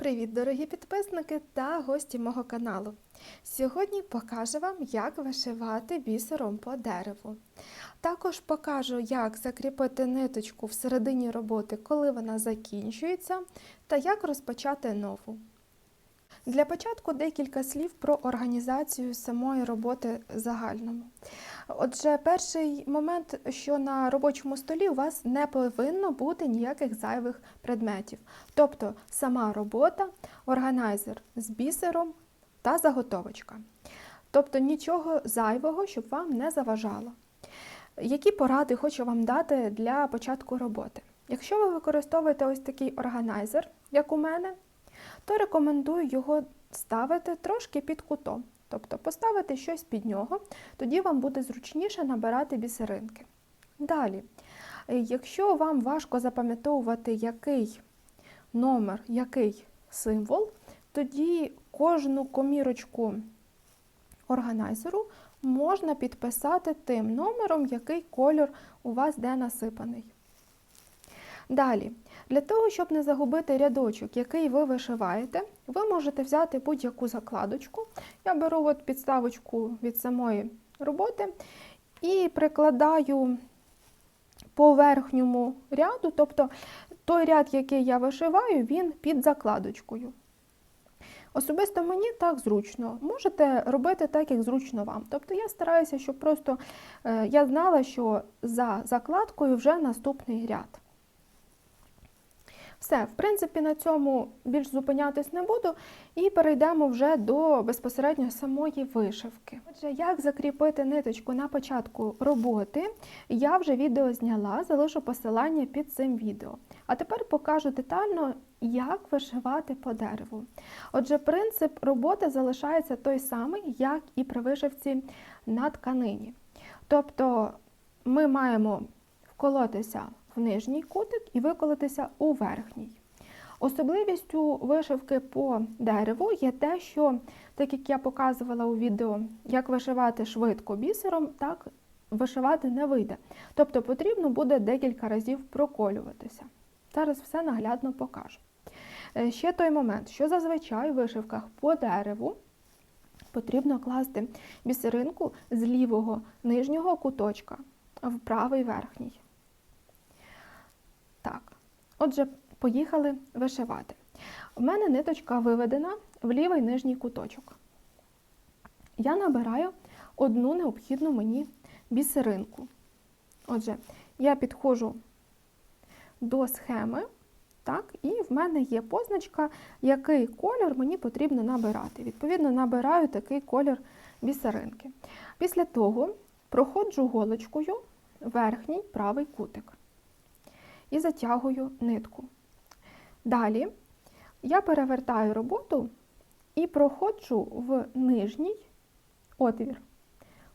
Привіт, дорогі підписники та гості мого каналу. Сьогодні покажу вам, як вишивати бісером по дереву. Також покажу, як закріпити ниточку в середині роботи, коли вона закінчується, та як розпочати нову. Для початку декілька слів про організацію самої роботи загальному. Отже, перший момент, що на робочому столі у вас не повинно бути ніяких зайвих предметів. Тобто сама робота, органайзер з бісером та заготовочка. Тобто нічого зайвого, щоб вам не заважало. Які поради хочу вам дати для початку роботи? Якщо ви використовуєте ось такий органайзер, як у мене, то рекомендую його ставити трошки під кутом. Тобто поставити щось під нього, тоді вам буде зручніше набирати бісеринки. Далі, якщо вам важко запам'ятовувати, який номер, який символ, тоді кожну комірочку органайзеру можна підписати тим номером, який кольор у вас де насипаний. Далі, для того, щоб не загубити рядочок, який ви вишиваєте, ви можете взяти будь-яку закладочку. Я беру от підставочку від самої роботи і прикладаю по верхньому ряду, тобто той ряд, який я вишиваю, він під закладочкою. Особисто мені так зручно. Можете робити так, як зручно вам. Тобто я стараюся, щоб просто е, я знала, що за закладкою вже наступний ряд. Все, в принципі, на цьому більш зупинятись не буду, і перейдемо вже до безпосередньо самої вишивки. Отже, як закріпити ниточку на початку роботи, я вже відео зняла, залишу посилання під цим відео. А тепер покажу детально, як вишивати по дереву. Отже, принцип роботи залишається той самий, як і при вишивці на тканині. Тобто ми маємо вколотися в нижній кутик і виколотися у верхній. Особливістю вишивки по дереву є те, що, так як я показувала у відео, як вишивати швидко бісером, так вишивати не вийде. Тобто потрібно буде декілька разів проколюватися. Зараз все наглядно покажу. Е, Ще той момент, що зазвичай в вишивках по дереву потрібно класти бісеринку з лівого нижнього куточка в правий верхній. Так, отже, поїхали вишивати. У мене ниточка виведена в лівий нижній куточок. Я набираю одну необхідну мені бісеринку. Отже, я підходжу до схеми, так, і в мене є позначка, який колір мені потрібно набирати. Відповідно, набираю такий колір бісеринки. Після того проходжу голочкою верхній правий кутик і затягую нитку. Далі я перевертаю роботу і проходжу в нижній отвір.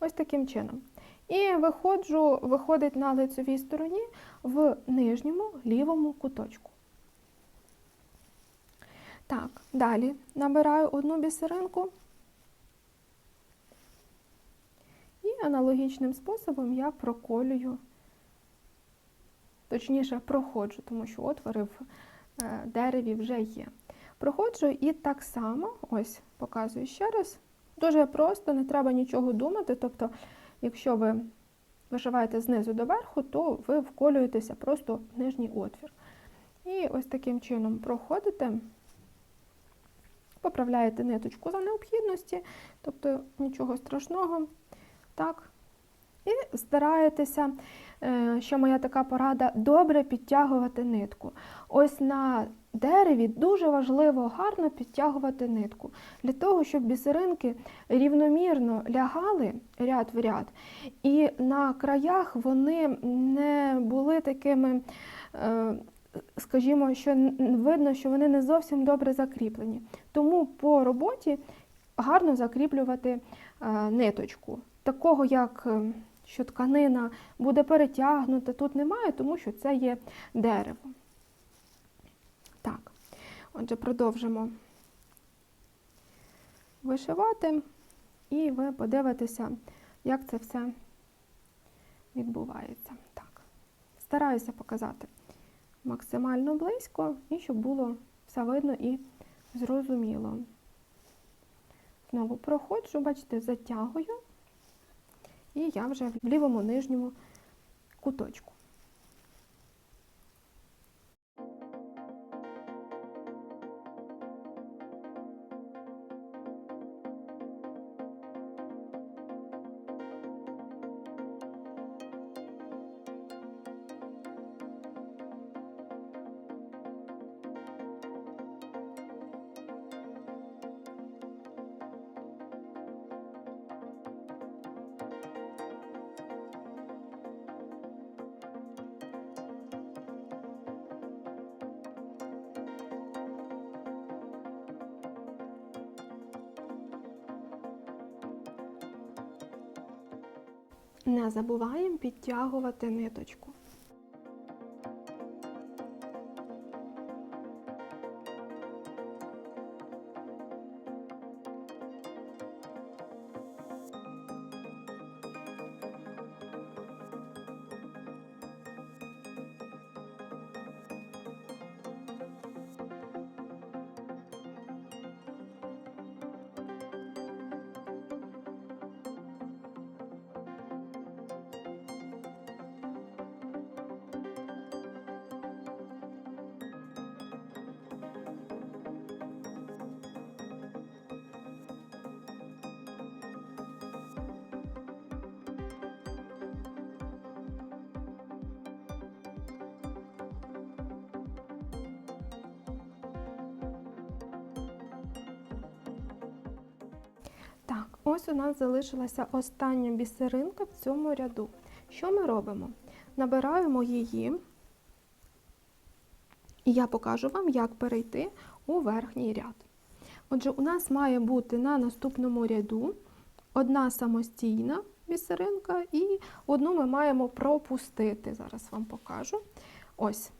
Ось таким чином. І виходжу, виходить на лицевій стороні в нижньому лівому куточку. Так, далі набираю одну бісеринку. І аналогічним способом я проколюю точніше проходжу, тому що отвори в е, дереві вже є. Проходжу і так само, ось показую ще раз. Дуже просто, не треба нічого думати. Тобто, якщо ви вишиваєте знизу до верху, то ви вколюєтеся просто в нижній отвір. І ось таким чином проходите, поправляєте ниточку за необхідності, тобто нічого страшного. Так. І стараєтеся Е, що моя така порада, добре підтягувати нитку. Ось на дереві дуже важливо гарно підтягувати нитку, для того, щоб бісеринки рівномірно лягали ряд в ряд, і на краях вони не були такими. Е, скажімо, що видно, що вони не зовсім добре закріплені. Тому по роботі гарно закріплювати е, ниточку. Такого, як що тканина буде перетягнута, тут немає, тому що це є дерево. Так, отже, продовжимо вишивати, і ви подивитеся, як це все відбувається. Так, Стараюся показати максимально близько, і щоб було все видно і Зрозуміло. Знову проходжу, бачите, затягую. І я вже в лівому нижньому куточку. Не забуваємо підтягувати ниточку. Так, ось у нас залишилася остання бісеринка в цьому ряду. Що ми робимо? Набираємо її, і я покажу вам, як перейти у верхній ряд. Отже, у нас має бути на наступному ряду одна самостійна бісеринка, і одну ми маємо пропустити. Зараз вам покажу. Ось.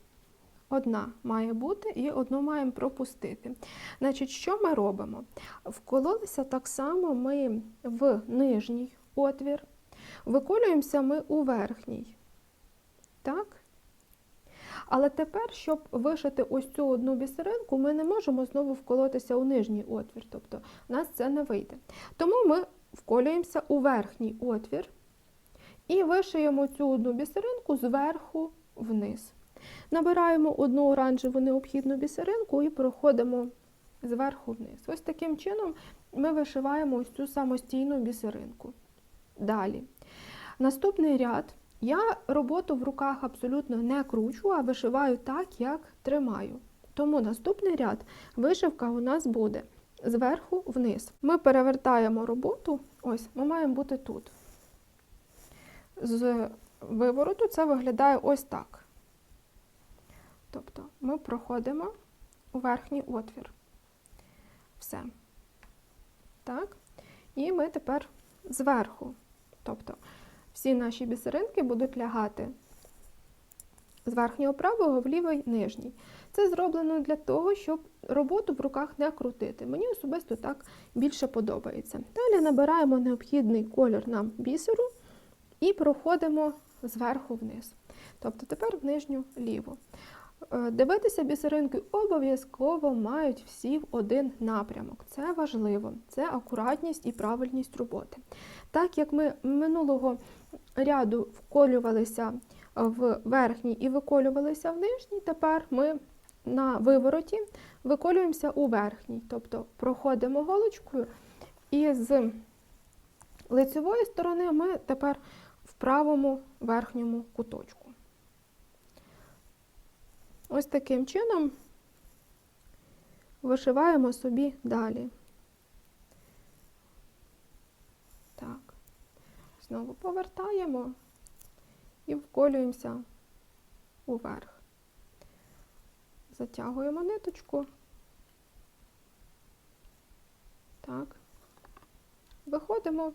Одна має бути і одну маємо пропустити. Значить, що ми робимо? Вкололися так само ми в нижній отвір, виколюємося ми у верхній. Так? Але тепер, щоб вишити ось цю одну бісеринку, ми не можемо знову вколотися у нижній отвір, тобто у нас це не вийде. Тому ми вколюємося у верхній отвір і вишиємо цю одну бісеринку зверху вниз. Набираємо одну оранжеву необхідну бісеринку і проходимо зверху вниз. Ось таким чином ми вишиваємо ось цю самостійну бісеринку. Далі. Наступний ряд. Я роботу в руках абсолютно не кручу, а вишиваю так, як тримаю. Тому наступний ряд вишивка у нас буде зверху вниз. Ми перевертаємо роботу, ось, ми маємо бути тут. З вивороту це виглядає ось так. Тобто ми проходимо у верхній отвір. Все. Так. І ми тепер зверху. Тобто всі наші бісеринки будуть лягати з верхнього правого в лівий нижній. Це зроблено для того, щоб роботу в руках не крутити. Мені особисто так більше подобається. Далі набираємо необхідний колір нам бісеру і проходимо зверху вниз. Тобто тепер в нижню ліву. Е, Дивитися бісеринки обов'язково мають всі в один напрямок. Це важливо, це акуратність і правильність роботи. Так як ми минулого ряду вколювалися в верхній і виколювалися в нижній, тепер ми на вивороті виколюємося у верхній. Тобто проходимо голочкою і з лицевої сторони ми тепер в правому верхньому куточку. Ось таким чином вишиваємо собі далі. Так, знову повертаємо і вколюємося уверх. Затягуємо ниточку. Так. Виходимо,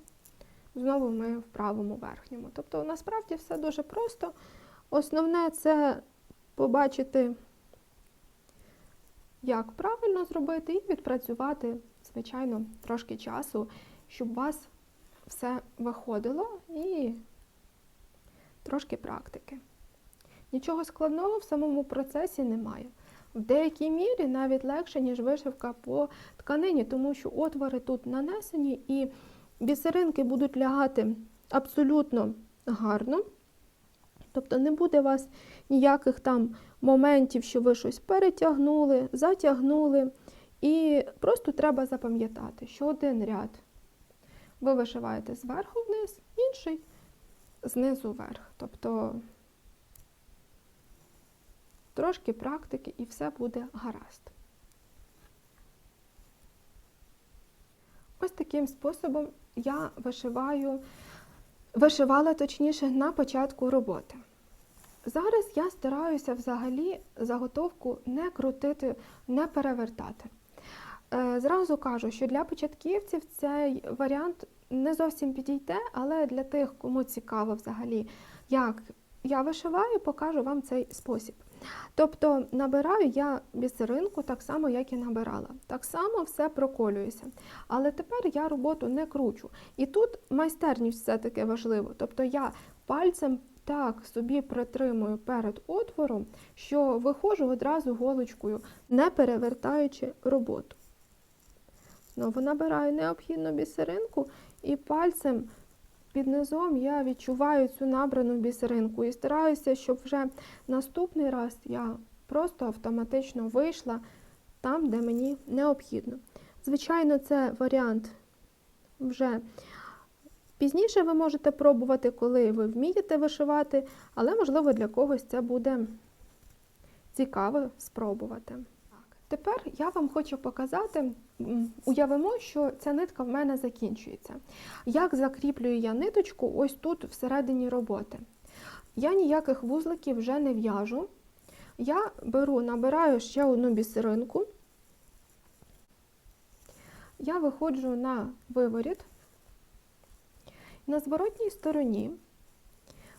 знову ми в правому верхньому. Тобто, насправді все дуже просто. Основне це побачити, як правильно зробити, і відпрацювати, звичайно, трошки часу, щоб у вас все виходило і трошки практики. Нічого складного в самому процесі немає. В деякій мірі навіть легше, ніж вишивка по тканині, тому що отвори тут нанесені і бісеринки будуть лягати абсолютно гарно. Тобто не буде у вас ніяких там моментів, що ви щось перетягнули, затягнули. І просто треба запам'ятати, що один ряд ви вишиваєте зверху вниз, інший знизу вверх. Тобто трошки практики і все буде гаразд. Ось таким способом я вишиваю, вишивала точніше на початку роботи. Зараз я стараюся взагалі заготовку не крутити, не перевертати. Е, Зразу кажу, що для початківців цей варіант не зовсім підійде, але для тих, кому цікаво взагалі, як я вишиваю, покажу вам цей спосіб. Тобто набираю я бісеринку так само, як і набирала. Так само все проколюється. Але тепер я роботу не кручу. І тут майстерність все-таки важливо. Тобто я пальцем так собі притримую перед отвором, що виходжу одразу голочкою, не перевертаючи роботу. Знову набираю необхідну бісеринку і пальцем під низом я відчуваю цю набрану бісеринку і стараюся, щоб вже наступний раз я просто автоматично вийшла там, де мені необхідно. Звичайно, це варіант вже пізніше ви можете пробувати, коли ви вмієте вишивати, але, можливо, для когось це буде цікаво спробувати. Тепер я вам хочу показати, уявимо, що ця нитка в мене закінчується. Як закріплюю я ниточку ось тут всередині роботи. Я ніяких вузликів вже не в'яжу. Я беру, набираю ще одну бісеринку. Я виходжу на виворіт. На зворотній стороні,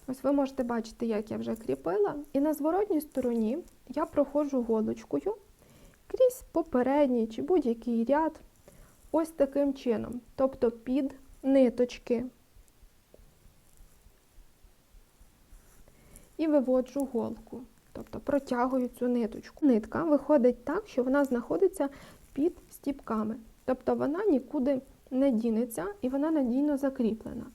ось ви можете бачити, як я вже кріпила, і на зворотній стороні я проходжу голочкою крізь попередній чи будь-який ряд, ось таким чином, тобто під ниточки. І виводжу голку, тобто протягую цю ниточку. Нитка виходить так, що вона знаходиться під стіпками, тобто вона нікуди не дінеться і вона надійно закріплена.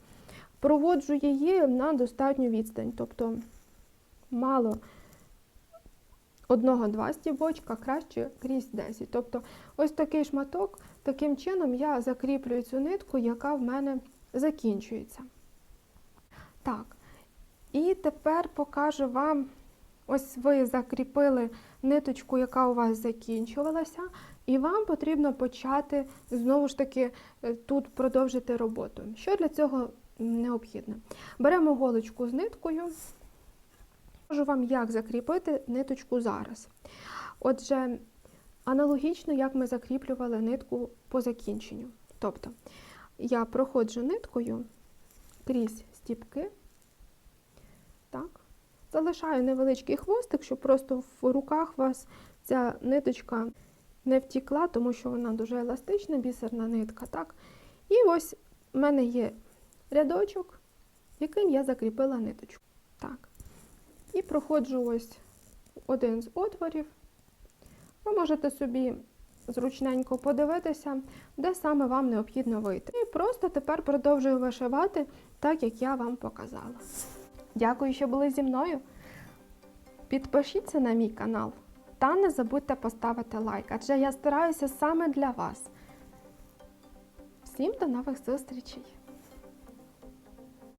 Проводжу її на достатню відстань, тобто мало одного-два стібочка, краще крізь 10. Тобто ось такий шматок, таким чином я закріплюю цю нитку, яка в мене закінчується. Так, і тепер покажу вам, ось ви закріпили ниточку, яка у вас закінчувалася, і вам потрібно почати знову ж таки е, тут продовжити роботу. Що для цього необхідно? Беремо голочку з ниткою. Покажу вам, як закріпити ниточку зараз. Отже, аналогічно, як ми закріплювали нитку по закінченню. Тобто, я проходжу ниткою крізь стіпки, так, залишаю невеличкий хвостик, щоб просто в руках вас ця ниточка не втікла, тому що вона дуже еластична, бісерна нитка. так. І ось в мене є рядочок, яким я закріпила ниточку. Так. І проходжу ось один з отворів. Ви можете собі зручненько подивитися, де саме вам необхідно вийти. І просто тепер продовжую вишивати так, як я вам показала. Дякую, що були зі мною. Підпишіться на мій канал та не забудьте поставити лайк, адже я стараюся саме для вас. Всім до нових зустрічей!